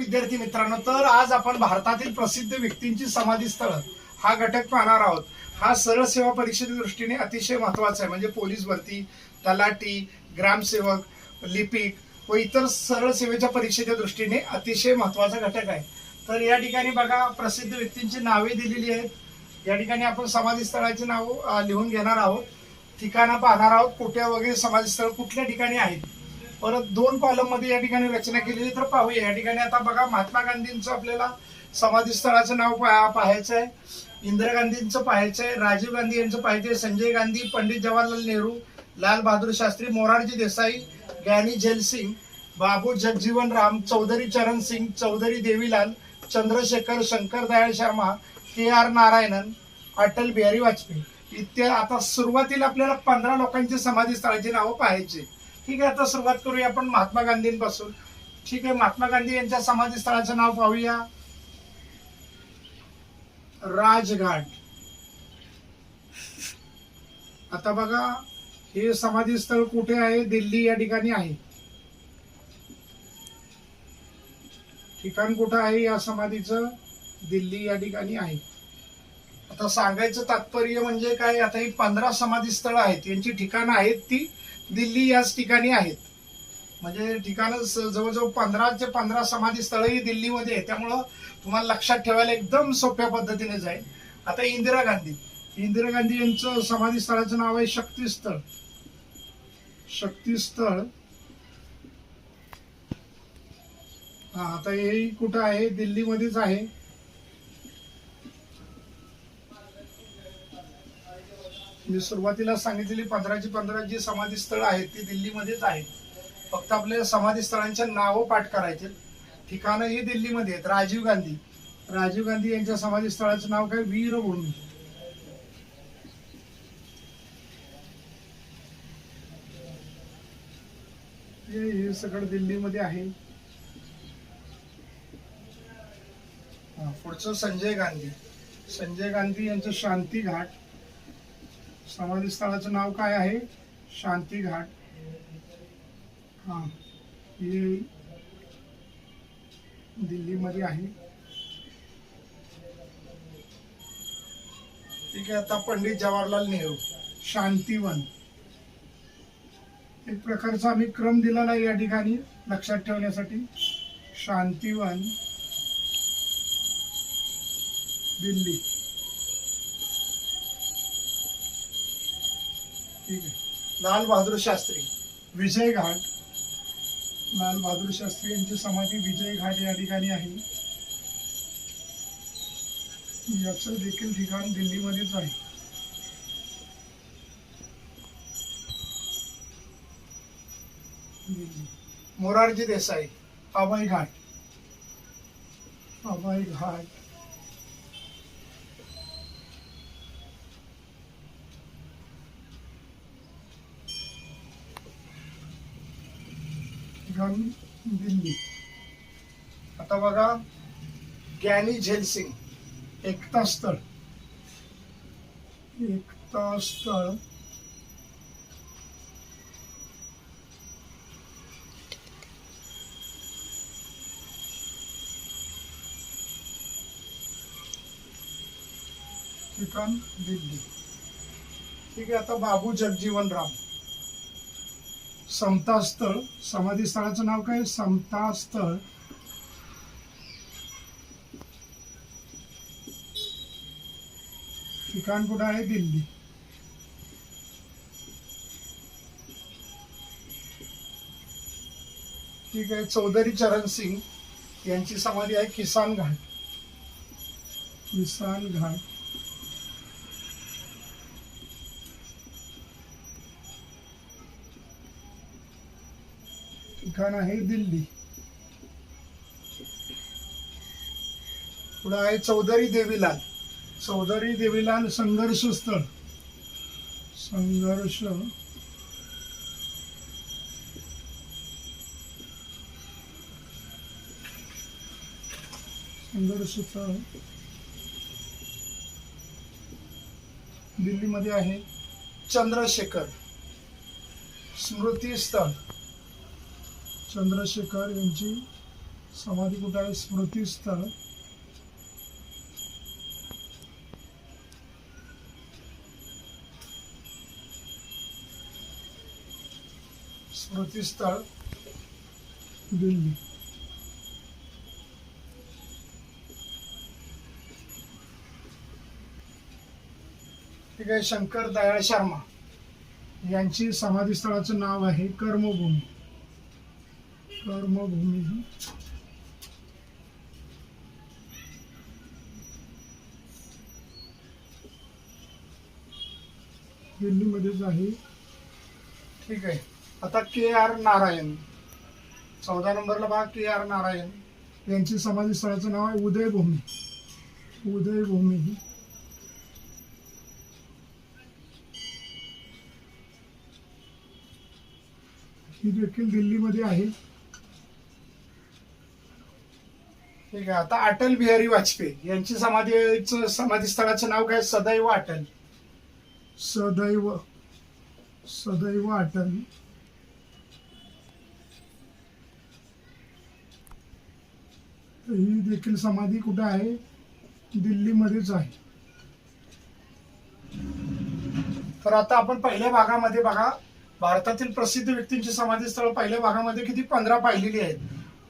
विद्यार्थी मित्रांनो तर आज आपण भारतातील प्रसिद्ध व्यक्तींची समाधी स्थळ हा घटक पाहणार आहोत. हा सरळ सेवा परीक्षेच्या दृष्टीने अतिशय महत्त्वाचा आहे. म्हणजे पोलीस भरती तलाठी ग्रामसेवक लिपिक व इतर सरळ सेवेच्या परीक्षेच्या दृष्टीने अतिशय महत्त्वाचा घटक आहे. तर या ठिकाणी बघा प्रसिद्ध व्यक्तींची नावे दिलेली आहेत. या ठिकाणी आपण समाधी स्थळाची नाव लिहून घेणार आहोत. ठिकाणं पाहणार आहोत. कुठे वगैरे समाधीस्थळ कुठल्या ठिकाणी आहेत? परत दोन कॉलममध्ये या ठिकाणी रचना केलेली तर पाहूया या ठिकाणी आता बघा महात्मा गांधींचं आपल्याला समाधीस्थळाचं नाव पाहायचं आहे इंदिरा गांधींचं पाहायचं आहे राजीव गांधी यांचं पाहायचं आहे संजय गांधी पंडित जवाहरलाल नेहरू लाल बहादूर शास्त्री मोरारजी देसाई ज्ञानी झेलसिंग बाबू जगजीवन राम चौधरी चरण सिंग चौधरी देवीलाल चंद्रशेखर शंकर दयाळ शर्मा के आर नारायणन अटल बिहारी वाजपेयी. इत्या आता सुरुवातीला आपल्याला पंधरा लोकांची समाधीस्थळाची नावं पाहायची. ठीक आहे आता सुरुवात करूया आपण महात्मा गांधींपासून. ठीक आहे महात्मा गांधी यांच्या समाधी स्थळाचं नाव पाहूया. राजघाट. आता बघा हे समाधी स्थळ कुठे आहे? दिल्ली या ठिकाणी आहे. ठिकाण कुठं आहे या समाधीचं? दिल्ली या ठिकाणी आहे. आता सांगायचं तात्पर्य म्हणजे काय आता ही पंधरा समाधी स्थळं आहेत यांची ठिकाणं आहेत ती दिल्ली याच ठिकाणी आहेत. म्हणजे ठिकाणं जवळजवळ पंधराचे पंधरा समाधी स्थळंही दिल्लीमध्ये आहे त्यामुळं तुम्हाला लक्षात ठेवायला एकदम सोप्या पद्धतीने जाईल. आता इंदिरा गांधी. इंदिरा गांधी यांचं समाधी स्थळाचं नाव आहे शक्तीस्थळ. शक्तीस्थळ. हा आता हे कुठं आहे? दिल्लीमध्येच आहे. मी सुरुवातीला सांगितलेली पंधराची पंधरा जी समाधीस्थळं आहेत ती दिल्लीमध्येच आहेत. फक्त आपल्या समाधीस्थळांच्या नावं पाठ करायचे. ठिकाणं ही दिल्लीमध्ये आहेत. राजीव गांधी. राजीव गांधी यांच्या समाधीस्थळाचं नाव काय? वीरभूमी. हे हे सगळं दिल्लीमध्ये आहे. हा, पुढचं संजय गांधी. संजय गांधी यांचं शांती घाट समाधी स्थळाचं नाव काय आहे? शांती घाट. हा. हे दिल्लीमध्ये आहे. ठीक आहे आता पंडित जवाहरलाल नेहरू. शांतीवन. एक प्रकारचा आम्ही क्रम दिलेला आहे या ठिकाणी लक्षात ठेवण्यासाठी. शांतीवन. दिल्ली. ठीक आहे लाल बहादूर शास्त्री विजय घाट. लाल बहादूर शास्त्री यांची समाधी विजय घाट या ठिकाणी आहे. याचं देखील ठिकाण दिल्लीमध्येच आहे. मोरारजी देसाई अभय घाट. अभय घाट. घेऊन दिल्ली. आता बघा ज्ञानी झेलसिंग एकता स्थळ. एकता स्थळ. ठिकाण दिल्ली. ठीक आहे आता बाबू जगजीवन राम. समतास्थळ समाधी स्थळाचं नाव काय? समतास्थळ ठिकाण कुठं आहे? दिल्ली. ठीक आहे. चौधरी चरण सिंग यांची समाधी आहे किसान घाट. किसान घाट. ठिकाण आहे दिल्ली. पुढे आहे चौधरी देवीलाल. चौधरी देवीलाल संघर्ष स्थळ. संघर्ष संघर्ष स्थळ. दिल्लीमध्ये आहे चंद्रशेखर. स्मृती स्थळ चंद्रशेखर यांची समाधी कुठं आहे स्मृतीस्थळ स्मृतीस्थळ दिल्ली. ठीक आहे शंकर दयाळ शर्मा यांची समाधी स्थळाचं नाव आहे कर्मभूमी. कर्मभूमी दिल्लीमध्येच आहे ठीक आहे. आता के आर नारायण. चौदा नंबरला बघा के आर नारायण. यांची समाधी स्थळाचं नाव आहे उदयभूमी. उदयभूमी. ही देखील दिल्लीमध्ये आहे. ठीक आहे आता अटल बिहारी वाजपेयी यांची समाधी समाधी स्थळाचं नाव काय? सदैव अटल. सदैव सदैव अटल. ही देखील समाधी कुठे आहे? दिल्लीमध्येच आहे. तर आता आपण पहिल्या भागामध्ये बघा भारतातील प्रसिद्ध व्यक्तींची समाधी स्थळ पहिल्या भागामध्ये किती? पंधरा पाहिलेली आहेत.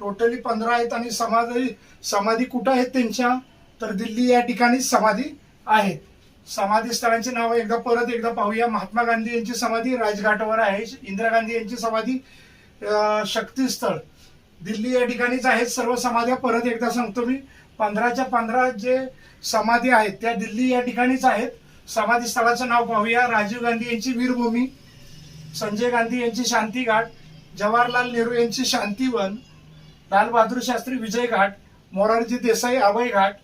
टोटली पंधरा आहेत आणि समाधी समाधी कुठं आहेत त्यांच्या? तर दिल्ली या ठिकाणी समाधी आहेत. समाधी स्थळांची नावं एकदा परत एकदा पाहूया. महात्मा गांधी यांची समाधी राजघाटावर आहे. इंदिरा गांधी यांची समाधी शक्तीस्थळ. दिल्ली या ठिकाणीच आहेत सर्व समाध्या. परत एकदा सांगतो मी. पंधराच्या पंधरा जे समाधी आहेत त्या दिल्ली या ठिकाणीच आहेत. समाधी स्थळाचं नाव पाहूया. राजीव गांधी यांची वीरभूमी संजय गांधी यांची शांती घाट जवाहरलाल नेहरू यांची शांतीवन लालबहादूर शास्त्री विजय घाट मोरारजी देसाई अभय घाट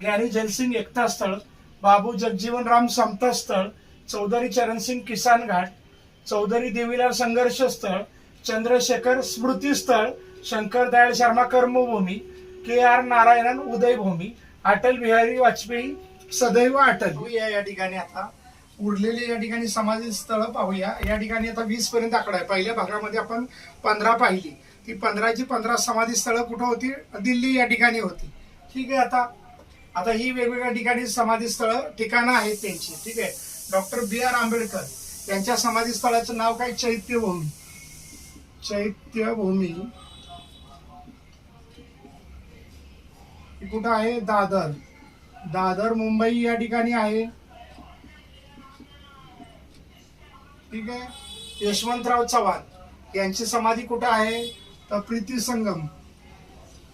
ज्ञानी जयसिंग एकता स्थळ बाबू जगजीवन राम समता स्थळ चौधरी चरणसिंग किसान घाट चौधरी देवीलाल संघर्ष स्थळ चंद्रशेखर स्मृती स्थळ शंकर दयाळ शर्मा कर्मभूमी के आर नारायणन उदयभूमी अटल बिहारी वाजपेयी सदैव अटल. या या ठिकाणी आता. उरलेली या ठिकाणी समाधी स्थळं पाहूया. या ठिकाणी आता वीस पर्यंत आकडा आहे. पहिल्या भागामध्ये आपण पंधरा पाहिली. ती पंधराची पंधरा समाधी स्थळं कुठं होती? दिल्ली या ठिकाणी होती. ठीक आहे आता आता ही वेगवेगळ्या ठिकाणी समाधी स्थळं ठिकाणं आहेत त्यांची. ठीक आहे. डॉक्टर बी आर आंबेडकर यांच्या समाधी स्थळाचं नाव काय? चैत्यभूमी. चैत्यभूमी. कुठं आहे? दादर. दादर मुंबई या ठिकाणी आहे. ठीक आहे. यशवंतराव चव्हाण यांची समाधी कुठं आहे? तर प्रीती संगम.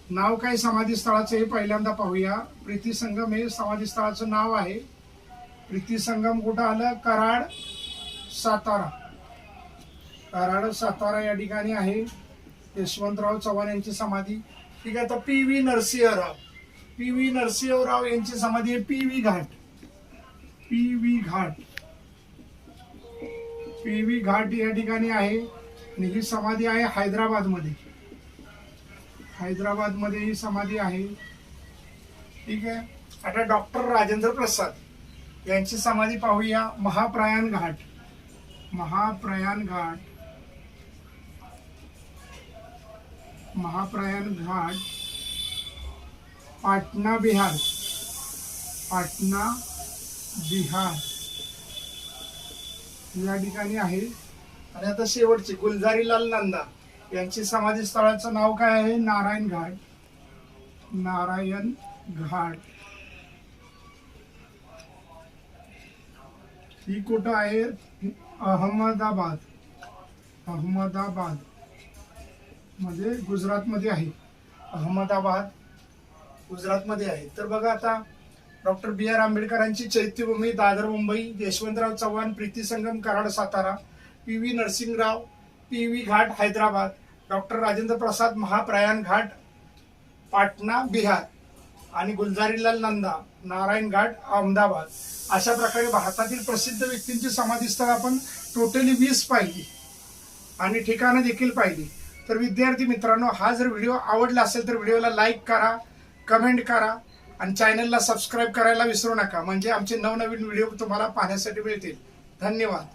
नाव काय समाधी स्थळाचं हे पहिल्यांदा पाहूया. प्रीती संगम हे समाधी स्थळाचं नाव आहे. प्रीती संगम कुठं आलं? कराड सातारा. कराड सातारा या ठिकाणी आहे. यशवंतराव चव्हाण यांची समाधी. ठीक आहे तर P V Narasimharao. P V Narasimharao यांची समाधी आहे P V Ghat. P V Ghat. P V Ghat या ठिकाणी आहे. आणि ही समाधी आहे हैदराबादमध्ये. हैदराबादमध्ये ही समाधी आहे. ठीक आहे? आता डॉक्टर राजेंद्र प्रसाद यांची समाधी पाहूया. महाप्रयाण घाट. महाप्रयाण घाट. महाप्रयाण घाट. पाटणा बिहार. पाटणा बिहार. या ठिकाणी आहे. आणि आता शेवटची गुलजारीलाल नंदा. यांची समाधी स्थळाचं नाव काय आहे? नारायण घाट. नारायण घाट. ही कुठं आहे? अहमदाबाद. अहमदाबाद. मध्ये गुजरातमध्ये आहे. अहमदाबाद गुजरातमध्ये आहे. तर बघा आता डॉक्टर बी आर आंबेडकरांची Chaityabhoomi Dadar Mumbai Yashwantrao Chavan Preeti Sangam Karad Satara. P V Narsingrao P V Ghat Hyderabad doctor Rajendra Prasad Mahaprayan Ghat Patna Bihar आणि गुलजारीलाल नंदा नारायण घाट अहमदाबाद. अशा प्रकारे भारतातील प्रसिद्ध व्यक्तींची समाधीस्थळ आपण टोटली वीस पाहिली आणि ठिकाणं देखील पाहिली. तर विद्यार्थी मित्रांनो हा जर व्हिडिओ आवडला असेल तर व्हिडिओला लाईक करा कमेंट करा आणि चॅनलला सबस्क्राईब करायला विसरू नका. म्हणजे आमचे नवनवीन व्हिडिओ तुम्हाला पाहण्यासाठी मिळतील. धन्यवाद.